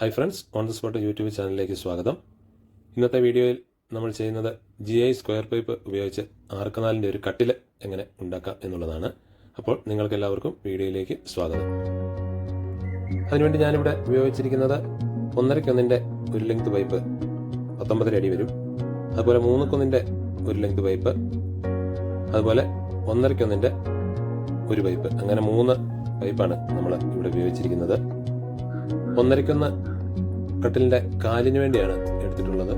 Hi friends on the spot YouTube ചാനലിലേക്ക് സ്വാഗതം. ഇന്നത്തെ വീഡിയോയിൽ നമ്മൾ ചെയ്യുന്നത് ജി ഐ സ്ക്വയർ പൈപ്പ് ഉപയോഗിച്ച് ആർക്കനാലിന്റെ ഒരു കട്ടിൽ എങ്ങനെ ഉണ്ടാക്കാം എന്നുള്ളതാണ്. അപ്പോൾ നിങ്ങൾക്ക് എല്ലാവർക്കും വീഡിയോയിലേക്ക് സ്വാഗതം. അതിനുവേണ്ടി ഞാനിവിടെ ഉപയോഗിച്ചിരിക്കുന്നത് ഒന്നരക്കൊന്നിന്റെ ഒരു ലെങ്ത് പൈപ്പ് പത്തൊമ്പതര അടി വരും. അതുപോലെ മൂന്നുക്കൊന്നിന്റെ ഒരു ലെങ്ത് പൈപ്പ് അതുപോലെ ഒന്നരക്കൊന്നിന്റെ ഒരു പൈപ്പ് അങ്ങനെ മൂന്ന് പൈപ്പാണ് നമ്മൾ ഇവിടെ ഉപയോഗിച്ചിരിക്കുന്നത്. ഒന്നരക്കൊന്ന് കട്ടിലിന്റെ കാലിന് വേണ്ടിയാണ് എടുത്തിട്ടുള്ളത്.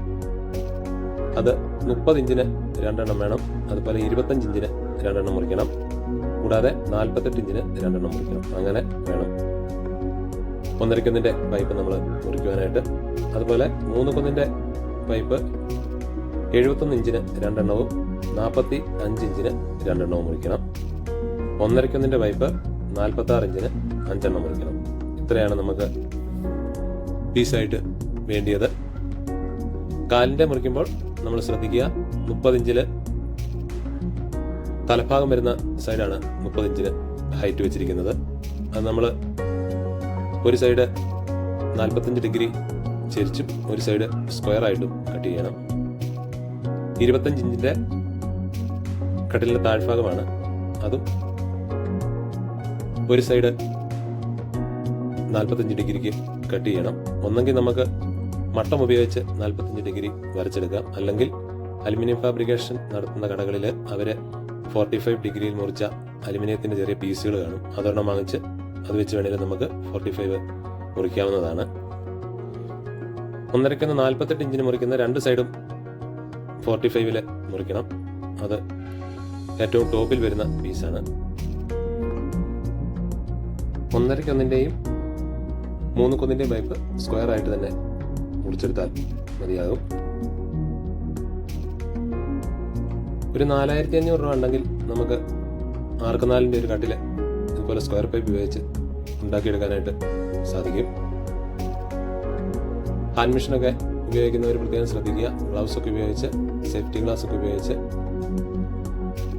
അത് മുപ്പത് ഇഞ്ചിന് രണ്ടെണ്ണം വേണം. അതുപോലെ ഇരുപത്തഞ്ച് ഇഞ്ചിന് രണ്ടെണ്ണം മുറിക്കണം. കൂടാതെ നാൽപ്പത്തെട്ട് ഇഞ്ചിന് രണ്ടെണ്ണം മുറിക്കണം. അങ്ങനെ വേണം. ഒന്നരക്കൊന്നിന്റെ പൈപ്പ് നമ്മൾ മുറിക്കുവാനായിട്ട്. അതുപോലെ മൂന്ന് കൊന്നിന്റെ പൈപ്പ് എഴുപത്തൊന്ന് ഇഞ്ചിന് രണ്ടെണ്ണവും നാൽപ്പത്തി അഞ്ച് ഇഞ്ചിന് രണ്ടെണ്ണവും മുറിക്കണം. ഒന്നരക്കൊന്നിന്റെ പൈപ്പ് നാൽപ്പത്താറ് ഇഞ്ചിന് അഞ്ചെണ്ണം മുറിക്കണം. ഇത്രയാണ് നമുക്ക് പീസായിട്ട് വേണ്ടിയത്. കാലിന്റെ മുറിക്കുമ്പോൾ നമ്മൾ ശ്രദ്ധിക്കുക മുപ്പതിഞ്ചിൽ തലഭാഗം വരുന്ന സൈഡാണ് മുപ്പത് ഇഞ്ചിന് ഹൈറ്റ് വെച്ചിരിക്കുന്നത്. അത് നമ്മൾ ഒരു സൈഡ് നാൽപ്പത്തഞ്ച് ഡിഗ്രി ചെരിച്ചും ഒരു സൈഡ് സ്ക്വയർ ആയിട്ടും കട്ട് ചെയ്യണം. ഇരുപത്തഞ്ച് ഇഞ്ചിന്റെ കട്ടിലിന്റെ താഴ്ഭാഗമാണ്. അതും ഒരു സൈഡ് നാൽപ്പത്തഞ്ച് ഡിഗ്രിക്ക് കട്ട് ചെയ്യണം. ഒന്നെങ്കിൽ നമുക്ക് മട്ടം ഉപയോഗിച്ച് നാൽപ്പത്തഞ്ച് ഡിഗ്രി വരച്ചെടുക്കാം. അല്ലെങ്കിൽ അലുമിനിയം ഫാബ്രിക്കേഷൻ നടത്തുന്ന കടകളിൽ അവർ ഫോർട്ടി ഫൈവ് ഡിഗ്രിയിൽ മുറിച്ച അലുമിനിയത്തിന്റെ ചെറിയ പീസുകൾ കാണും. അതൊരെണ്ണം വാങ്ങിച്ച് അത് വെച്ച് വേണമെങ്കിൽ നമുക്ക് ഫോർട്ടി ഫൈവ് മുറിക്കാവുന്നതാണ്. ഒന്നരക്കുന്ന നാൽപ്പത്തെട്ട് ഇഞ്ചിന് മുറിക്കുന്ന രണ്ട് സൈഡും ഫോർട്ടി ഫൈവിൽ മുറിക്കണം. അത് ഏറ്റവും ടോപ്പിൽ വരുന്ന പീസാണ്. ഒന്നരക്കൊന്നിന്റെയും മൂന്ന് കുന്നിന്റെ പൈപ്പ് സ്ക്വയർ ആയിട്ട് തന്നെ മുറിച്ചെടുത്താൽ മതിയാകും. ഒരു നാലായിരത്തി അഞ്ഞൂറ് രൂപ ഉണ്ടെങ്കിൽ നമുക്ക് ആർക്കനാലിന്റെ ഒരു കട്ടിൽ ഇതുപോലെ സ്ക്വയർ പൈപ്പ് ഉപയോഗിച്ച് ഉണ്ടാക്കിയെടുക്കാനായിട്ട് സാധിക്കും. ഹാൻഡ് മെഷീനൊക്കെ ഉപയോഗിക്കുന്നവർ പ്രത്യേകം ശ്രദ്ധിക്കുക. ഗ്ലൗസ് ഒക്കെ ഉപയോഗിച്ച് സേഫ്റ്റി ഗ്ലാസ് ഒക്കെ ഉപയോഗിച്ച്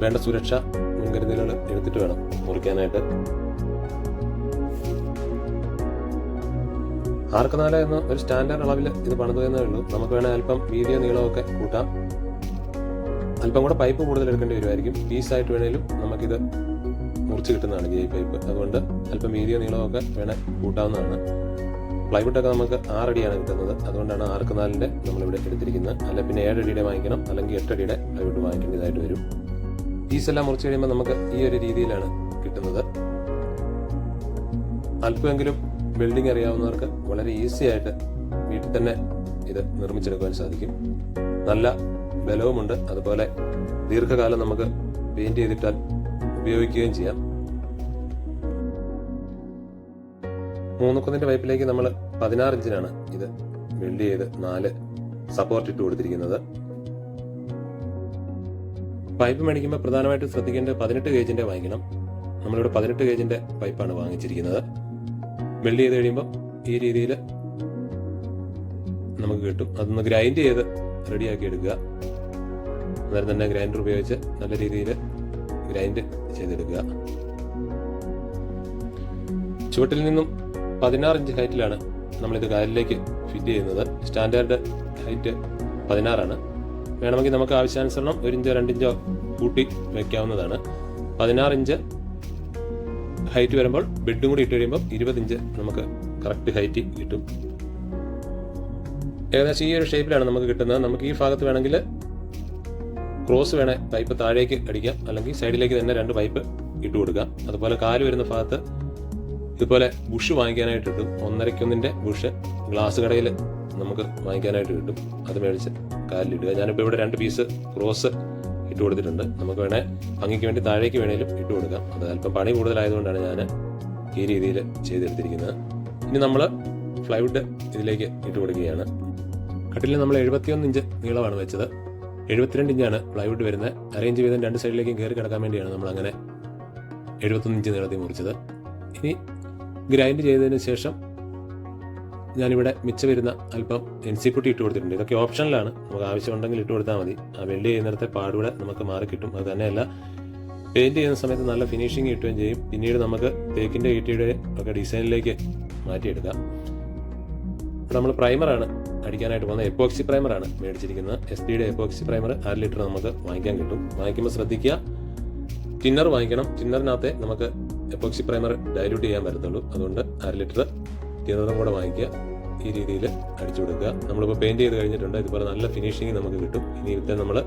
വേണ്ട സുരക്ഷ മുൻകരുതലുകൾ എടുത്തിട്ട് വേണം മുറിക്കാനായിട്ട്. ആർക്കനാല എന്ന ഒരു സ്റ്റാൻഡേർഡ് അളവിൽ ഇത് പണിതു എന്നേ ഉള്ളൂ. നമുക്ക് വേണേൽ അല്പം വീതിയോ നീളമൊക്കെ കൂട്ടാം. അല്പം കൂടെ പൈപ്പ് കൂടുതൽ എടുക്കേണ്ടി വരുമായിരിക്കും പീസായിട്ട് വേണേലും നമുക്കിത് മുറിച്ച് കിട്ടുന്നതാണ് ജി പൈപ്പ്. അതുകൊണ്ട് അല്പം വീതിയോ നീളമൊക്കെ വേണേൽ കൂട്ടാവുന്നതാണ്. പ്ലൈവുഡൊക്കെ നമുക്ക് ആറടിയാണ് കിട്ടുന്നത്. അതുകൊണ്ടാണ് ആർക്കനാലിന്റെ നമ്മളിവിടെ എടുത്തിരിക്കുന്നത്. അല്ല പിന്നെ ഏഴടിയുടെ വാങ്ങിക്കണം. അല്ലെങ്കിൽ എട്ടടിയുടെ പ്ലൈവുഡ് വാങ്ങിക്കേണ്ടതായിട്ട് വരും. പീസ് എല്ലാം മുറിച്ച് കഴിയുമ്പോൾ നമുക്ക് ഈ ഒരു രീതിയിലാണ് കിട്ടുന്നത്. അല്പമെങ്കിലും ബിൽഡിംഗ് അറിയാവുന്നവർക്ക് വളരെ ഈസി ആയിട്ട് വീട്ടിൽ തന്നെ ഇത് നിർമ്മിച്ചെടുക്കുവാൻ സാധിക്കും. നല്ല ബലവുമുണ്ട്. അതുപോലെ ദീർഘകാലം നമുക്ക് പെയിന്റ് ചെയ്തിട്ടാൽ ഉപയോഗിക്കുകയും ചെയ്യാം. മൂന്നുക്കുന്നിന്റെ പൈപ്പിലേക്ക് നമ്മൾ പതിനാറ് ഇഞ്ചിനാണ് ഇത് വെൽഡ് ചെയ്ത് നാല് സപ്പോർട്ട് ഇട്ട് കൊടുത്തിരിക്കുന്നത്. പൈപ്പ് മേടിക്കുമ്പോൾ പ്രധാനമായിട്ടും ശ്രദ്ധിക്കേണ്ടത് പതിനെട്ട് ഗേജിന്റെ വാങ്ങിക്കണം. നമ്മളിവിടെ പതിനെട്ട് ഗേജിന്റെ പൈപ്പാണ് വാങ്ങിച്ചിരിക്കുന്നത്. വെൽഡ് ചെയ്ത് കഴിയുമ്പോൾ ഈ രീതിയിൽ നമുക്ക് കിട്ടും. അതൊന്ന് ഗ്രൈൻഡ് ചെയ്ത് റെഡിയാക്കി എടുക്കുക. അന്നേരം തന്നെ ഗ്രൈൻഡർ ഉപയോഗിച്ച് നല്ല രീതിയിൽ ഗ്രൈൻഡ് ചെയ്തെടുക്കുക. ചുവട്ടിൽ നിന്നും പതിനാറ് ഇഞ്ച് ഹൈറ്റിലാണ് നമ്മളിത് കാലിലേക്ക് ഫിറ്റ് ചെയ്യുന്നത്. സ്റ്റാൻഡേർഡ് ഹൈറ്റ് പതിനാറാണ്. വേണമെങ്കിൽ നമുക്ക് ആവശ്യാനുസരണം ഒരു ഇഞ്ചോ രണ്ടിഞ്ചോ കൂട്ടി വയ്ക്കാവുന്നതാണ് പതിനാറ് ഇഞ്ച് ഹൈറ്റ് വരുമ്പോൾ ബെഡും കൂടി ഇട്ട് കഴിയുമ്പോൾ ഇരുപത് ഇഞ്ച് നമുക്ക് കറക്റ്റ് ഹൈറ്റ് കിട്ടും. ഏകദേശം ഈ ഒരു ഷേപ്പിലാണ് നമുക്ക് കിട്ടുന്നത്. നമുക്ക് ഈ ഭാഗത്ത് വേണമെങ്കിൽ ക്രോസ് വേണേ പൈപ്പ് താഴേക്ക് അടിക്കാം. അല്ലെങ്കിൽ സൈഡിലേക്ക് തന്നെ രണ്ട് പൈപ്പ് ഇട്ട് കൊടുക്കാം. അതുപോലെ കാൽ വരുന്ന ഭാഗത്ത് ഇതുപോലെ ബുഷ് വാങ്ങിക്കാനായിട്ട് കിട്ടും. ഒന്നരയ്ക്കൊന്നിന്റെ ബുഷ് ഗ്ലാസ് കടയിൽ നമുക്ക് വാങ്ങിക്കാനായിട്ട് കിട്ടും. അത് മേടിച്ച് കാലിലിടുക ഞാനിപ്പോൾ ഇവിടെ രണ്ട് പീസ് ക്രോസ് ഇട്ട് കൊടുത്തിട്ടുണ്ട്. നമുക്ക് വേണേൽ ഭംഗിക്ക് വേണ്ടി താഴേക്ക് വേണേലും ഇട്ട് കൊടുക്കാം. അത് അല്പം പണി കൂടുതലായതുകൊണ്ടാണ് ഞാൻ ഈ രീതിയിൽ ചെയ്തെടുത്തിരിക്കുന്നത്. ഇനി നമ്മൾ ഫ്ലൈവുഡ് ഇതിലേക്ക് ഇട്ട് കൊടുക്കുകയാണ്. കട്ടിലിൽ നമ്മൾ എഴുപത്തിയൊന്ന് ഇഞ്ച് നീളമാണ് വെച്ചത്. എഴുപത്തിരണ്ട് ഇഞ്ചാണ് പ്ലൈവുഡ് വരുന്നത്. അറേഞ്ച് വീതം രണ്ട് സൈഡിലേക്കും കയറി കിടക്കാൻ വേണ്ടിയാണ് നമ്മൾ അങ്ങനെ എഴുപത്തൊന്ന് ഇഞ്ച് നീളത്തിൽ മുറിച്ചത്. ഇനി ഗ്രൈൻഡ് ചെയ്തതിന് ശേഷം ഞാനിവിടെ മിച്ച വരുന്ന അല്പം എൻ സി പുട്ടി ഇട്ട് കൊടുത്തിട്ടുണ്ട്. ഇതൊക്കെ ഓപ്ഷനിലാണ്. നമുക്ക് ആവശ്യമുണ്ടെങ്കിൽ ഇട്ട് കൊടുത്താൽ മതി. ആ വെൽഡ് ചെയ്യുന്നിടത്തെ പാടുകൂടെ നമുക്ക് മാറി കിട്ടും. അത് തന്നെയല്ല പെയിന്റ് ചെയ്യുന്ന സമയത്ത് നല്ല ഫിനിഷിങ് കിട്ടുകയും ചെയ്യും. പിന്നീട് നമുക്ക് തേക്കിന്റെ ഈട്ടിയുടെ ഒക്കെ ഡിസൈനിലേക്ക് മാറ്റിയെടുക്കാം. നമ്മൾ പ്രൈമറാണ് അടിക്കാനായിട്ട് പോകുന്നത്. എപ്പോക്സി പ്രൈമറാണ് മേടിച്ചിരിക്കുന്നത്. എസ് പിയുടെ എപ്പോക്സി പ്രൈമർ അര ലിറ്റർ നമുക്ക് വാങ്ങിക്കാൻ കിട്ടും. വാങ്ങിക്കുമ്പോൾ ശ്രദ്ധിക്കുക ടിന്നർ വാങ്ങിക്കണം. ടിന്നറിനകത്തെ നമുക്ക് എപ്പോക്സി പ്രൈമർ ഡയലൂട്ട് ചെയ്യാൻ പറ്റത്തുള്ളൂ. അതുകൊണ്ട് അര ലിറ്റർ ടിന്നറും കൂടെ വാങ്ങിക്കുക ഈ രീതിയിൽ അടിച്ചു കൊടുക്കുക. നമ്മളിപ്പോൾ പെയിന്റ് ചെയ്ത് കഴിഞ്ഞിട്ടുണ്ട്. ഇതുപോലെ നല്ല ഫിനിഷിങ് നമുക്ക് കിട്ടും. ഇനി ഇതിൽ നമ്മൾ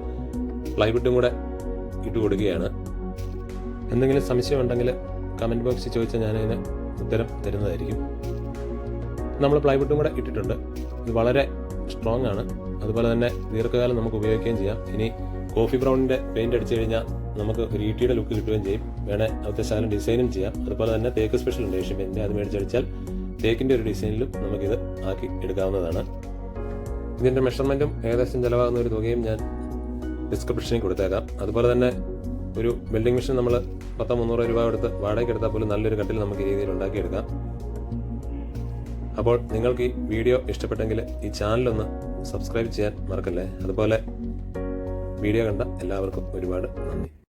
പ്ലൈവുഡും കൂടെ ഇട്ട് കൊടുക്കുകയാണ്. എന്തെങ്കിലും സംശയം ഉണ്ടെങ്കിൽ കമന്റ് ബോക്സിൽ ചോദിച്ചാൽ ഞാനതിന് ഉത്തരം തരുന്നതായിരിക്കും. നമ്മൾ പ്ലൈവുഡും കൂടെ ഇട്ടിട്ടുണ്ട്. ഇത് വളരെ സ്ട്രോങ് ആണ്. അതുപോലെ തന്നെ ദീർഘകാലം നമുക്ക് ഉപയോഗിക്കുകയും ചെയ്യാം. ഇനി കോഫി ബ്രൗണിന്റെ പെയിന്റ് അടിച്ചു കഴിഞ്ഞാൽ നമുക്ക് ഒരു ഈട്ടിയുടെ ലുക്ക് കിട്ടുകയും ചെയ്യും. വേണേൽ അവിടുത്തെ ശാലം ഡിസൈനും ചെയ്യാം. അതുപോലെ തന്നെ തേക്ക് സ്പെഷ്യൽ ഉണ്ട് ഏഷ്യൻ പെയിന്റ് അത് മേടിച്ചടിച്ചാൽ തേക്കിന്റെ ഒരു ഡിസൈനിലും നമുക്കിത് ആക്കി എടുക്കാവുന്നതാണ്. ഇതിന്റെ മെഷർമെന്റും ഏകദേശം ചിലവാകുന്ന ഒരു തുകയും ഞാൻ ഡിസ്ക്രിപ്ഷനിൽ കൊടുത്തേക്കാം. അതുപോലെ തന്നെ ഒരു ബിൽഡിംഗ് മെഷീൻ നമ്മൾ പത്തോ മുന്നൂറ് രൂപ എടുത്ത് വാടകയ്ക്ക് എടുത്താൽ പോലും നല്ലൊരു കട്ടിൽ നമുക്ക് ഈ രീതിയിൽ ഉണ്ടാക്കിയെടുക്കാം അപ്പോൾ നിങ്ങൾക്ക് ഈ വീഡിയോ ഇഷ്ടപ്പെട്ടെങ്കിൽ ഈ ചാനലൊന്ന് സബ്സ്ക്രൈബ് ചെയ്യാൻ മറക്കല്ലേ? അതുപോലെ വീഡിയോ കണ്ട എല്ലാവർക്കും ഒരുപാട് നന്ദി.